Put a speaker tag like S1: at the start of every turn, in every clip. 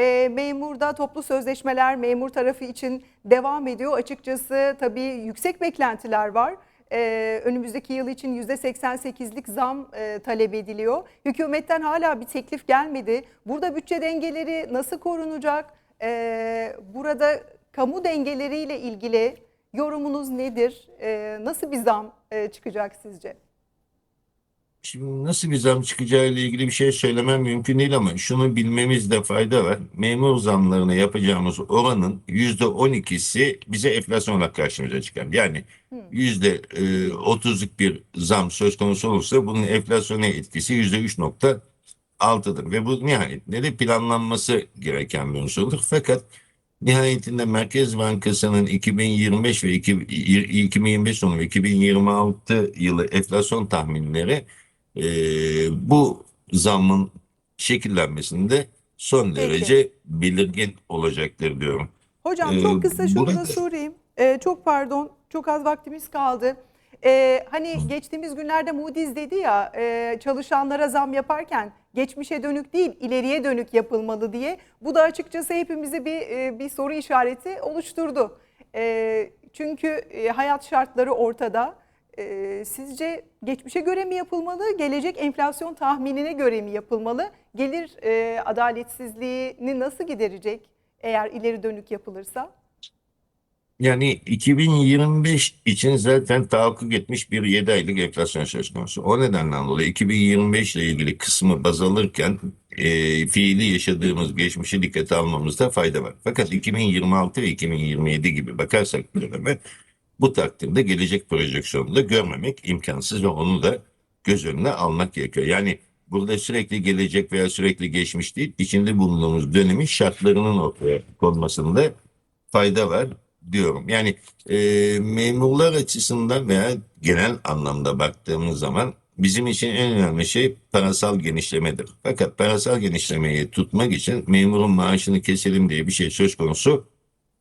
S1: E, memurda toplu sözleşmeler memur tarafı için devam ediyor. Açıkçası tabii yüksek beklentiler var. E, önümüzdeki yıl için %88'lik zam e, talep ediliyor. Hükümetten hala bir teklif gelmedi. Burada bütçe dengeleri nasıl korunacak? E, burada kamu dengeleriyle ilgili yorumunuz nedir? E, nasıl bir zam e, çıkacak sizce?
S2: Şimdi nasıl bir zam çıkacağı ile ilgili bir şey söylemem mümkün değil ama şunu bilmemizde fayda var. Memur zamlarına yapacağımız oranın yüzde on ikisi bize enflasyon olarak karşımıza çıkar. Yani yüzde e, otuzluk bir zam söz konusu olursa bunun enflasyona etkisi yüzde üç nokta altıdır. Ve bu nihayetinde de planlanması gereken bir unsurdur. Fakat nihayetinde Merkez Bankası'nın 2025 ve 2 2025 sonu ve 2026 yılı enflasyon tahminleri e, bu zammın şekillenmesinde son
S1: Peki.
S2: derece belirgin olacaktır diyorum.
S1: Hocam
S2: Ee,
S1: çok kısa şunu da sorayım. Ee, çok pardon, çok az vaktimiz kaldı. Ee, hani geçtiğimiz günlerde Moody's dedi ya e, çalışanlara zam yaparken geçmişe dönük değil ileriye dönük yapılmalı diye. Bu da açıkçası hepimize bir e, bir soru işareti oluşturdu. E, çünkü e, hayat şartları ortada. E, sizce geçmişe göre mi yapılmalı, gelecek enflasyon tahminine göre mi yapılmalı? Gelir e, adaletsizliğini nasıl giderecek eğer ileri dönük yapılırsa?
S2: Yani 2025 için zaten tahakkuk etmiş bir 7 aylık enflasyon söz konusu. O nedenden dolayı 2025 ile ilgili kısmı baz alırken e, fiili yaşadığımız geçmişi dikkate almamızda fayda var. Fakat 2026 ve 2027 gibi bakarsak döneme bu takdirde gelecek projeksiyonunu da görmemek imkansız ve onu da göz önüne almak gerekiyor. Yani burada sürekli gelecek veya sürekli geçmiş değil, içinde bulunduğumuz dönemin şartlarının ortaya konmasında fayda var diyorum. Yani e, memurlar açısından veya genel anlamda baktığımız zaman bizim için en önemli şey parasal genişlemedir. Fakat parasal genişlemeyi tutmak için memurun maaşını keselim diye bir şey söz konusu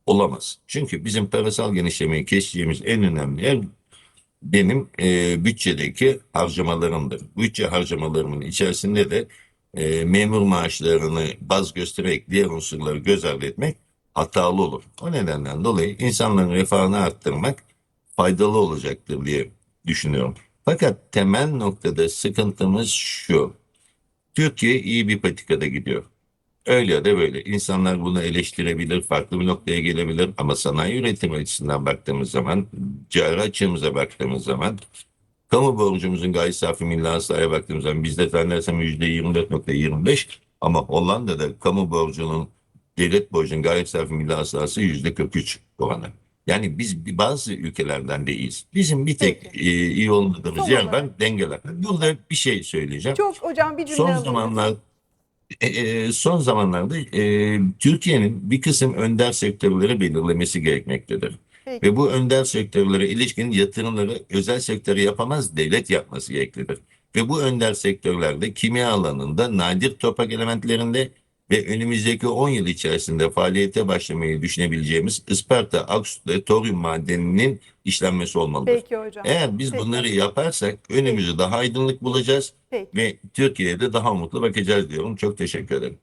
S2: olamaz. Çünkü bizim parasal genişlemeyi keseceğimiz en önemli yer benim e, bütçedeki harcamalarımdır. Bütçe harcamalarımın içerisinde de e, memur maaşlarını baz göstererek diğer unsurları göz ardı etmek hatalı olur. O nedenden dolayı insanların refahını arttırmak faydalı olacaktır diye düşünüyorum. Fakat temel noktada sıkıntımız şu. Türkiye iyi bir patikada gidiyor. Öyle ya da böyle. İnsanlar bunu eleştirebilir, farklı bir noktaya gelebilir ama sanayi üretimi açısından baktığımız zaman, cari açığımıza baktığımız zaman, kamu borcumuzun gayri safi milli hasılaya baktığımız zaman bizde zannedersem %24.25 ama Hollanda'da kamu borcunun devlet borcunun gayri safi milli hasılası %43 oranı. Yani biz bazı ülkelerden de iyiyiz. Bizim bir tek
S1: Peki.
S2: e, iyi olmadığımız
S1: Son
S2: yer
S1: olarak.
S2: var dengeler. Burada bir şey söyleyeceğim.
S1: Çok hocam bir cümle
S2: Son
S1: alayım.
S2: zamanlar e, e, son zamanlarda e, Türkiye'nin bir kısım önder sektörleri belirlemesi gerekmektedir.
S1: Peki.
S2: Ve bu önder sektörlere ilişkin yatırımları özel sektöre yapamaz, devlet yapması gereklidir. Ve bu önder sektörlerde kimya alanında nadir toprak elementlerinde ve önümüzdeki 10 yıl içerisinde faaliyete başlamayı düşünebileceğimiz Isparta, Aksu ve toryum madeninin işlenmesi olmalıdır.
S1: Peki hocam.
S2: Eğer biz
S1: Peki.
S2: bunları yaparsak önümüzü daha aydınlık bulacağız
S1: Peki.
S2: ve Türkiye'ye de daha umutlu bakacağız diyorum. Çok teşekkür ederim.